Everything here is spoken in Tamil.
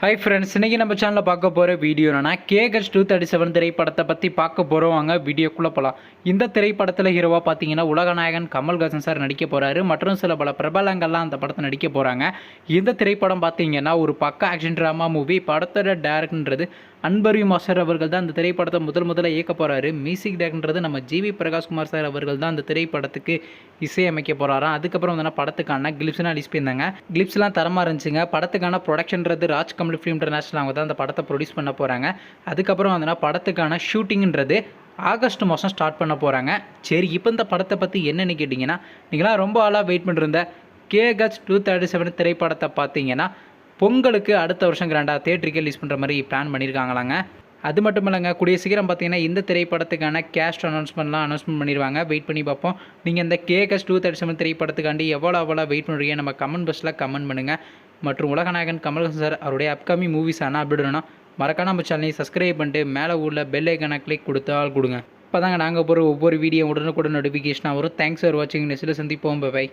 ஹை ஃப்ரெண்ட்ஸ் இன்றைக்கி நம்ம சேனலில் பார்க்க போகிற வீடியோ என்னென்னா கேகஸ் டூ தேர்ட்டி செவன் திரைப்படத்தை பற்றி பார்க்க போகிறோம் வாங்க வீடியோக்குள்ளே போகலாம் இந்த திரைப்படத்தில் ஹீரோவாக பார்த்தீங்கன்னா உலகநாயகன் கமல்ஹாசன் சார் நடிக்க போகிறாரு மற்றும் சில பல பிரபலங்கள்லாம் அந்த படத்தை நடிக்க போகிறாங்க இந்த திரைப்படம் பார்த்தீங்கன்னா ஒரு பக்க ஆக்ஷன் ட்ராமா மூவி படத்தோட டேரக்டர்ன்றது அன்பரியும் மாஸ்டர் அவர்கள் தான் அந்த திரைப்படத்தை முதல் முதல்ல இயக்க போகிறாரு மியூசிக் டேரக்டர்ன்றது நம்ம ஜிவி பிரகாஷ்குமார் சார் அவர்கள் தான் அந்த திரைப்படத்துக்கு இசையமைக்க போகிறாராம் அதுக்கப்புறம் வந்து படத்துக்கான கிளிப்ஸ்லாம் அடிச்சு போயிருந்தாங்க. கிளிப்ஸ்லாம் தரமாக இருந்துச்சுங்க. படத்துக்கான ப்ரொடக்ஷன்றது ராஜ் கமல் ஃபிலிம் இன்டர்நேஷனல் அவங்க தான் அந்த படத்தை ப்ரொடியூஸ் பண்ண போகிறாங்க அதுக்கப்புறம் வந்து படத்துக்கான ஷூட்டிங்ன்றது ஆகஸ்ட் மாதம் ஸ்டார்ட் பண்ண போகிறாங்க சரி இப்போ இந்த படத்தை பற்றி என்னென்னு கேட்டிங்கன்னா நீங்களாம் ரொம்ப ஆளாக வெயிட் பண்ணிருந்த கேகச் டூ தேர்ட்டி செவன் திரைப்படத்தை பார்த்தீங்கன்னா பொங்கலுக்கு அடுத்த வருஷம் கிராண்டாக தேட்டருக்கு ரிலீஸ் பண்ணுற மாதிரி பிளான் பண்ணியிருக்காங்களாங்க அது மட்டும் இல்லைங்க கூடிய சீக்கிரம் பார்த்தீங்கன்னா இந்த திரைப்படத்துக்கான கேஸ்ட் அனௌன்ஸ்மெண்ட்லாம் அனௌன்ஸ்மெண்ட் பண்ணிடுவாங்க. வெயிட் பண்ணி பார்ப்போம். நீங்கள் இந்த கேகஸ் டூ தேர்ட்டி செவன் திரைப்படத்துக்காண்டி எவ்வளோ எவ்வளோ வெயிட் பண்ணுறீங்க நம்ம கமெண்ட் பாக்ஸில் கமெண்ட் பண்ணுங்கள் மற்றும் உலகநாயகன் கமல்ஹாசன் சார் அவருடைய அப்கமிங் மூவிஸ் ஆனால் அப்டேட்னா மறக்காம நம்ம சேனலையும் சப்ஸ்கிரைப் பண்ணிட்டு மேலே உள்ள பெல் ஐக்கனை கிளிக் கொடுத்தால் கொடுங்க. இப்போ தாங்க நாங்கள் போகிற ஒவ்வொரு வீடியோ உடனுக்குடன் நோட்டிஃபிகேஷனாக வரும். தேங்க்ஸ் ஃபார் வாட்சிங் நெஸ்ட்டில் சந்திப்போம். பை